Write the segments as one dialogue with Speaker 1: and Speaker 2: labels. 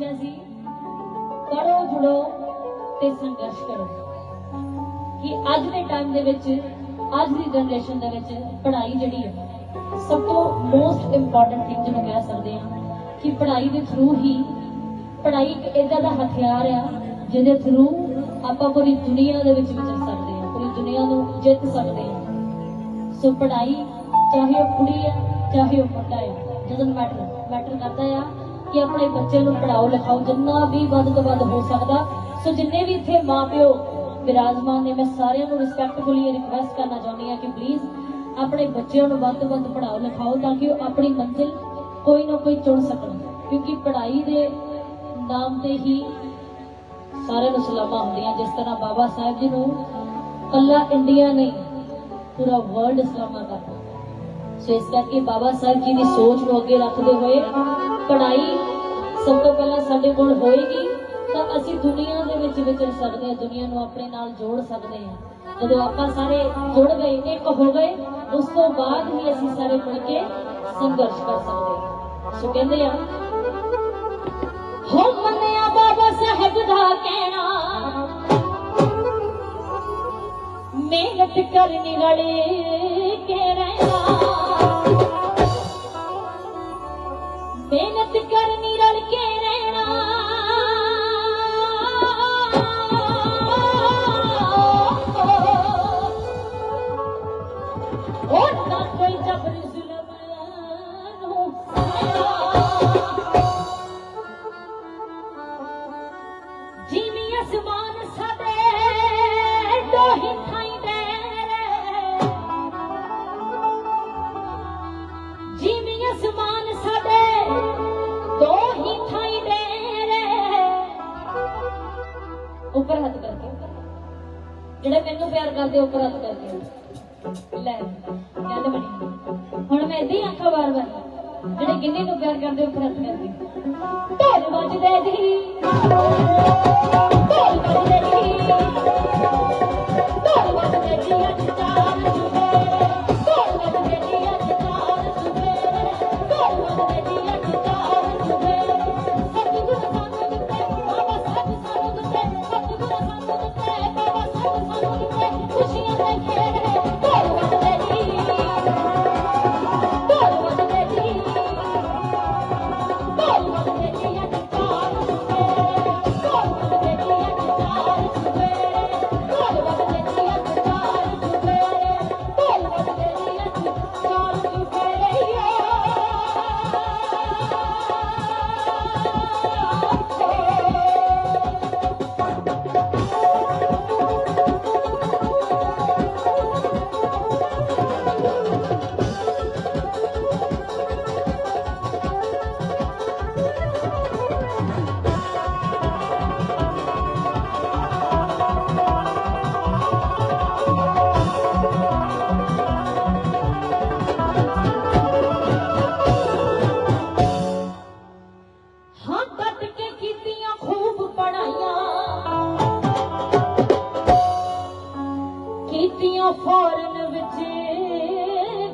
Speaker 1: ਸਾਹਿਬ ਸੀ ਪੜੋ ਜੁੜੋ ਤੇ ਸੰਘਰਸ਼ ਕਰੋ। ਕਿ ਅੱਜ ਦੇ ਟਾਈਮ ਦੇ ਵਿੱਚ, ਅੱਜ ਦੀ ਜਨਰੇਸ਼ਨ ਦੇ ਵਿੱਚ ਪੜ੍ਹਾਈ ਜਿਹੜੀ ਹੈ, ਸਭ ਤੋਂ ਮੋਸਟ ਇੰਪੋਰਟੈਂਟ ਥਿੰਗ ਜਿਹਨੂੰ ਕਹਿ ਸਕਦੇ ਹਾਂ, ਕਿ ਪੜ੍ਹਾਈ ਦੇ ਥਰੂ ਹੀ ਪੜ੍ਹਾਈ ਇੱਕ ਇਦਾਂ ਦਾ ਹਥਿਆਰ ਆ, ਜਿਹਦੇ ਥਰੂ ਆਪਾਂ ਪੂਰੀ ਦੁਨੀਆ ਦੇ ਵਿੱਚ ਵਿਚਰ ਸਕਦੇ ਹਾਂ, ਪੂਰੀ ਦੁਨੀਆ ਨੂੰ ਜਿੱਤ ਸਕਦੇ ਹਾਂ। ਸੋ ਪੜ੍ਹਾਈ ਚਾਹੇ ਉਹ ਕੁੜੀ ਹੈ, ਚਾਹੇ ਉਹ ਮੁੰਡਾ ਹੈ ਡਸਨਟ ਮੈਟਰ ਮੈਟਰ ਕਰਦਾ ਆ। ਕਿ ਆਪਣੇ ਬੱਚੇ ਨੂੰ ਪੜਾਓ ਲਿਖਾਓ, ਜਿੰਨਾ ਵੀ ਵੱਧ ਤੋਂ ਵੱਧ ਹੋ ਸਕਦਾ। ਸੋ ਜਿੰਨੇ ਵੀ ਇੱਥੇ ਮਾਪਿਓ ਵਿਰਾਜਮਾਨ ਨੇ, ਮੈਂ ਸਾਰਿਆਂ ਨੂੰ ਰਿਸਪੈਕਟਫੁਲੀ ਰਿਕਵੈਸਟ ਕਰਨਾ ਚਾਹੁੰਦੀ ਹਾਂ ਕਿ ਪਲੀਜ਼ ਆਪਣੇ ਬੱਚਿਆਂ ਨੂੰ ਵੱਧ ਤੋਂ ਵੱਧ ਪੜਾਓ ਲਿਖਾਓ, ਤਾਂ ਕਿ ਉਹ ਆਪਣੀ ਮੰਜ਼ਿਲ ਕੋਈ ਨਾ ਕੋਈ ਚੁਣ ਸਕਣ। ਕਿਉਂਕਿ ਪੜ੍ਹਾਈ ਦੇ ਨਾਮ ਤੇ ਹੀ ਸਾਰਿਆਂ ਨੂੰ ਸਲਾਮਾਂ ਹੁੰਦੀਆਂ, ਜਿਸ ਤਰ੍ਹਾਂ ਬਾਬਾ ਸਾਹਿਬ ਜੀ ਨੂੰ ਕੱਲਾ ਇੰਡੀਆ ਨਹੀਂ, ਪੂਰਾ ਵਰਲਡ ਸਲਾਮਾਂ ਕਰਦਾ। ਸੋ ਇਸ ਕਰਕੇ ਬਾਬਾ ਸਾਹਿਬ ਜੀ ਦੀ ਸੋਚ ਨੂੰ ਅੱਗੇ ਰੱਖਦੇ ਹੋਏ ਪੜ੍ਹਾਈ ਸਭ ਤੋਂ ਪਹਿਲਾਂ ਸਾਡੇ ਕੋਲ ਹੋਏਗੀ, ਤਾਂ ਅਸੀਂ ਦੁਨੀਆ ਦੇ ਵਿੱਚ ਵਿਚਰ ਸਕਦੇ ਹਾਂ, ਦੁਨੀਆ ਨੂੰ ਆਪਣੇ ਨਾਲ ਜੋੜ ਸਕਦੇ ਹਾਂ। ਜਦੋਂ ਆਪਾਂ ਸਾਰੇ ਜੁੜ ਗਏ, ਇੱਕ ਹੋ ਗਏ, ਉਸ ਤੋਂ ਬਾਅਦ ਹੀ ਅਸੀਂ ਸਾਰੇ ਮਿਲ ਕੇ ਸੰਘਰਸ਼ ਕਰ ਸਕਦੇ ਹਾਂ। ਸੋ ਕਹਿੰਦੇ ਆ ਹੋ ਮੰਨਿਆ ਬਾਬਾ ਸਾਹਿਬ ਦਾ ਕਹਿਣਾ, ਮਿਹਨਤ ਕਰਨੀ ਰਲੇ ਕੇ ਅਸਮਾਨ ਸਾਡੇ ਦੋਹੀ ਥਾਈਂ ਦੇ ਉੱਪਰ ਹੱਥ ਕਰਕੇ ਜਿਹੜੇ ਮੈਨੂੰ ਪਿਆਰ ਕਰਦੇ, ਉੱਪਰ ਹੱਥ ਕਰਕੇ। ਲੈ ਗੱਲ ਬਣੀ। ਹੁਣ ਮੈਂ ਇਦਾਂ ਹੀ ਅੱਖਾਂ ਵਾਰ ਵਾਰ ਜਿਹੜੇ ਗਿੰਨੇ ਨੂੰ ਪਿਆਰ ਕਰਦੇ, ਉੱਪਰ ਹੱਥ ਕਰਕੇ ਢੋਲ ਵੱਜਦੇ ਜੀ। ਕੀਤੀਆਂ ਫੌਰਨ ਵਿੱਚ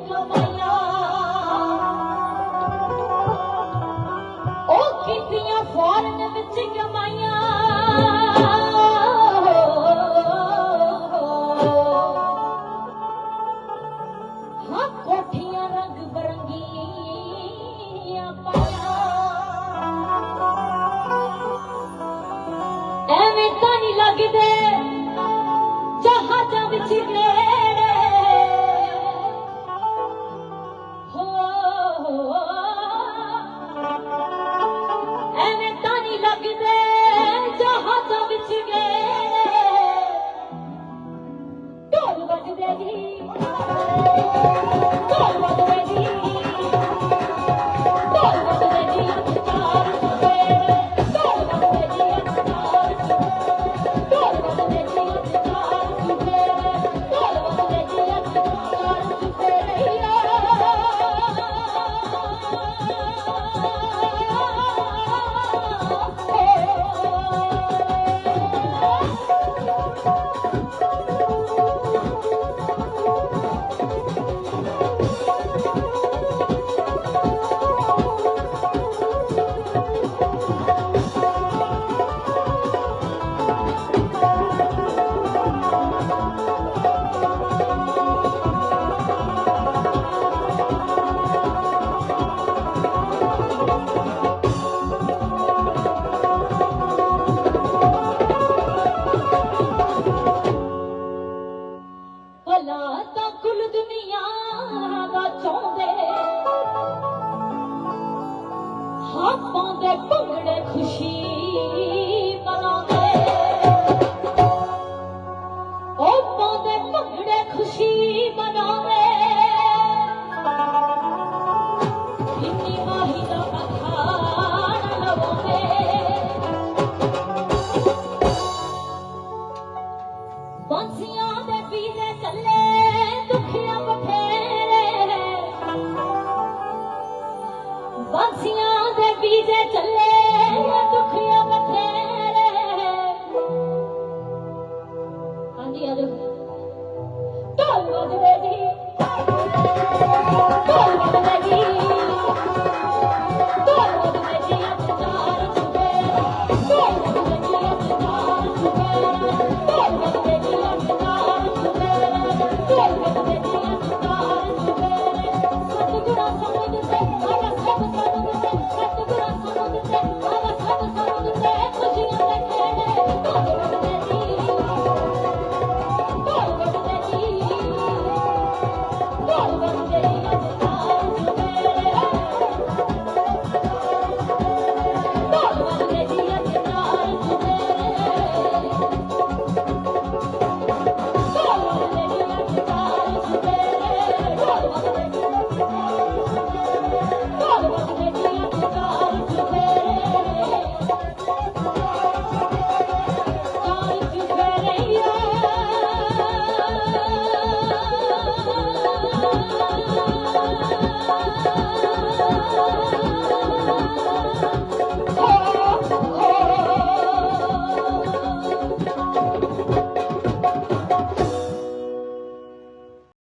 Speaker 1: ਕਮਾਈਆਂ। ਉਹ ਕੀਤੀਆਂ ਫੌਰਨ ਵਿੱਚ ਕਮਾਈਆਂ। ਹਾਂ, ਕੋਠੀਆਂ ਰੰਗ ਬਰੰਗੀਆਂ ਪਾਇਆ ਐਵੇਂ ਤਾਂ ਨਹੀਂ ਲੱਗਦੇ